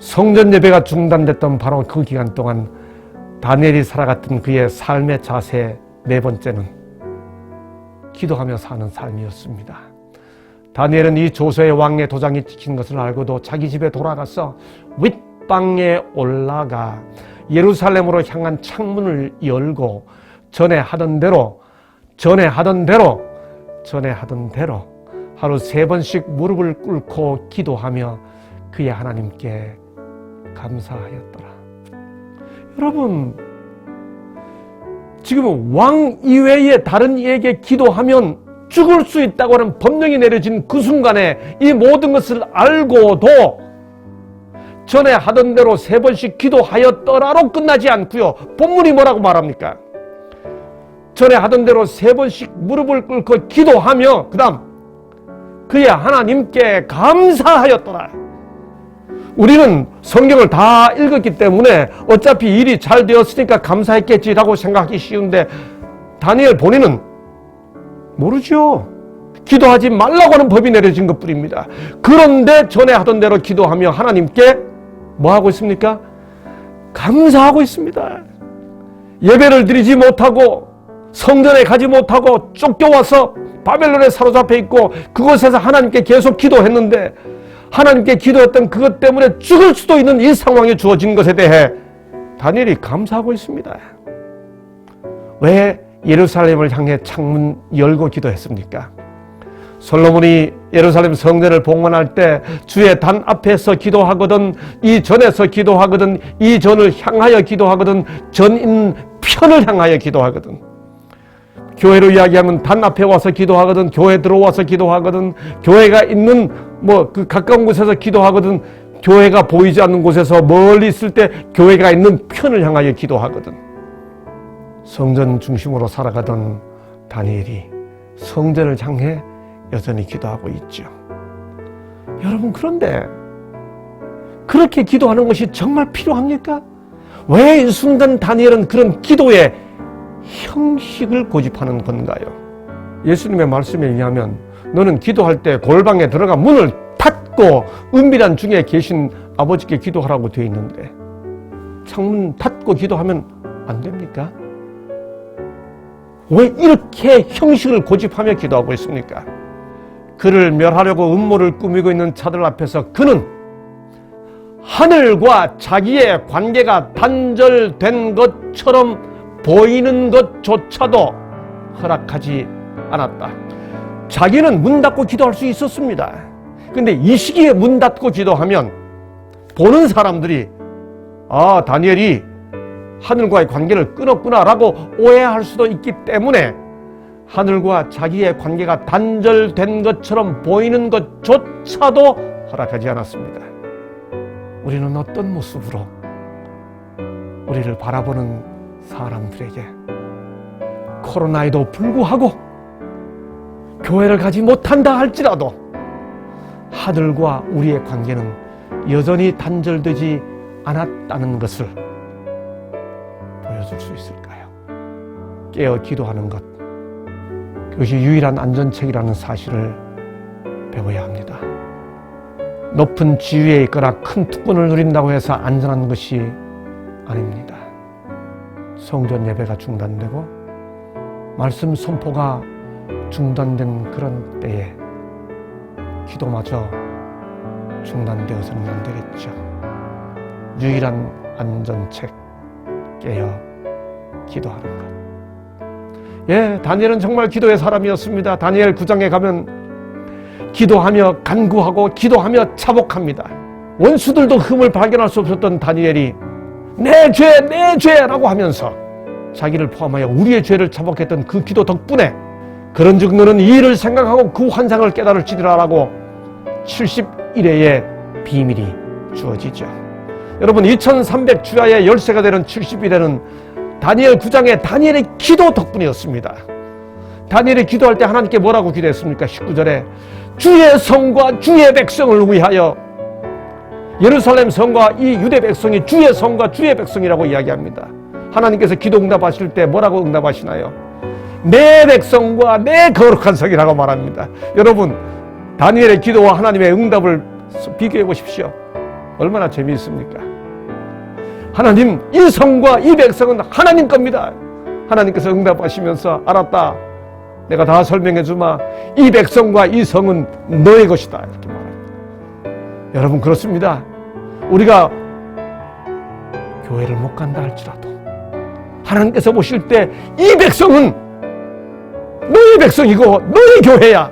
성전 예배가 중단됐던 바로 그 기간 동안 다니엘이 살아갔던 그의 삶의 자세 네 번째는 기도하며 사는 삶이었습니다. 다니엘은 이 조서의 왕의 도장이 찍힌 것을 알고도 자기 집에 돌아가서 윗방에 올라가 예루살렘으로 향한 창문을 열고 전에 하던 대로 전에 하던 대로 전에 하던 대로 하루 세 번씩 무릎을 꿇고 기도하며 그의 하나님께 감사하였더라. 여러분, 지금 왕 이외에 다른 이에게 기도하면 죽을 수 있다고 하는 법령이 내려진 그 순간에 이 모든 것을 알고도 전에 하던 대로 세 번씩 기도하였더라로 끝나지 않고요. 본문이 뭐라고 말합니까? 전에 하던 대로 세 번씩 무릎을 꿇고 기도하며 그다음 그의 하나님께 감사하였더라. 우리는 성경을 다 읽었기 때문에 어차피 일이 잘 되었으니까 감사했겠지라고 생각하기 쉬운데 다니엘 본인은 모르죠. 기도하지 말라고 하는 법이 내려진 것 뿐입니다. 그런데 전에 하던 대로 기도하며 하나님께 뭐 하고 있습니까? 감사하고 있습니다. 예배를 드리지 못하고 성전에 가지 못하고 쫓겨와서 바벨론에 사로잡혀 있고 그곳에서 하나님께 계속 기도했는데 하나님께 기도했던 그것 때문에 죽을 수도 있는 이 상황에 주어진 것에 대해 다니엘이 감사하고 있습니다. 왜 예루살렘을 향해 창문 열고 기도했습니까? 솔로몬이 예루살렘 성전을 봉헌할 때 주의 단 앞에서 기도하거든 이 전에서 기도하거든 이 전을 향하여 기도하거든 전인 편을 향하여 기도하거든 교회로 이야기하면 단 앞에 와서 기도하거든 교회 들어와서 기도하거든 교회가 있는 뭐 그 가까운 곳에서 기도하거든 교회가 보이지 않는 곳에서 멀리 있을 때 교회가 있는 편을 향하여 기도하거든 성전 중심으로 살아가던 다니엘이 성전을 향해 여전히 기도하고 있죠. 여러분 그런데 그렇게 기도하는 것이 정말 필요합니까? 왜 이 순간 다니엘은 그런 기도의 형식을 고집하는 건가요? 예수님의 말씀에 의하면 너는 기도할 때 골방에 들어가 문을 닫고 은밀한 중에 계신 아버지께 기도하라고 되어 있는데 창문 닫고 기도하면 안 됩니까? 왜 이렇게 형식을 고집하며 기도하고 있습니까? 그를 멸하려고 음모를 꾸미고 있는 자들 앞에서 그는 하늘과 자기의 관계가 단절된 것처럼 보이는 것조차도 허락하지 않았다. 자기는 문 닫고 기도할 수 있었습니다. 근데 이 시기에 문 닫고 기도하면 보는 사람들이 아, 다니엘이 하늘과의 관계를 끊었구나라고 오해할 수도 있기 때문에 하늘과 자기의 관계가 단절된 것처럼 보이는 것조차도 허락하지 않았습니다. 우리는 어떤 모습으로 우리를 바라보는 사람들에게 코로나에도 불구하고 교회를 가지 못한다 할지라도 하늘과 우리의 관계는 여전히 단절되지 않았다는 것을 보여줄 수 있을까요? 깨어 기도하는 것. 그것이 유일한 안전책이라는 사실을 배워야 합니다. 높은 지위에 있거나 큰 특권을 누린다고 해서 안전한 것이 아닙니다. 성전 예배가 중단되고 말씀 선포가 중단된 그런 때에 기도마저 중단되어서는 안 되겠죠. 유일한 안전책 깨어 기도하는 것. 예, 다니엘은 정말 기도의 사람이었습니다. 다니엘 9장에 가면 기도하며 간구하고 기도하며 차복합니다. 원수들도 흠을 발견할 수 없었던 다니엘이 내 죄, 내 죄라고 하면서 자기를 포함하여 우리의 죄를 차복했던 그 기도 덕분에 그런즉 너는 이 일을 생각하고 그 환상을 깨달을지라라고 70일의 비밀이 주어지죠. 여러분 2300 주야의 열쇠가 되는 70일에는 다니엘 9장의 다니엘의 기도 덕분이었습니다. 다니엘이 기도할 때 하나님께 뭐라고 기도했습니까? 19절에 주의 성과 주의 백성을 위하여 예루살렘 성과 이 유대 백성이 주의 성과 주의 백성이라고 이야기합니다. 하나님께서 기도 응답하실 때 뭐라고 응답하시나요? 내 백성과 내 거룩한 성이라고 말합니다. 여러분, 다니엘의 기도와 하나님의 응답을 비교해 보십시오. 얼마나 재미있습니까? 하나님, 이 성과 이 백성은 하나님 겁니다. 하나님께서 응답하시면서 알았다. 내가 다 설명해 주마. 이 백성과 이 성은 너의 것이다. 이렇게 말합니다. 여러분, 그렇습니다. 우리가 교회를 못 간다 할지라도 하나님께서 보실 때 이 백성은 너의 백성이고 너의 교회야.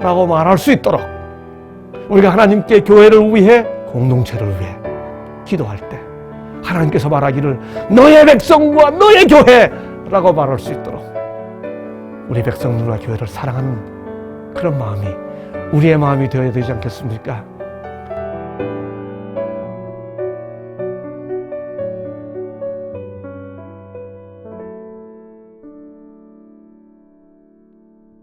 라고 말할 수 있도록 우리가 하나님께 교회를 위해 공동체를 위해 기도할 때 하나님께서 말하기를 너의 백성과 너의 교회라고 말할 수 있도록 우리 백성들과 교회를 사랑하는 그런 마음이 우리의 마음이 되어야 되지 않겠습니까?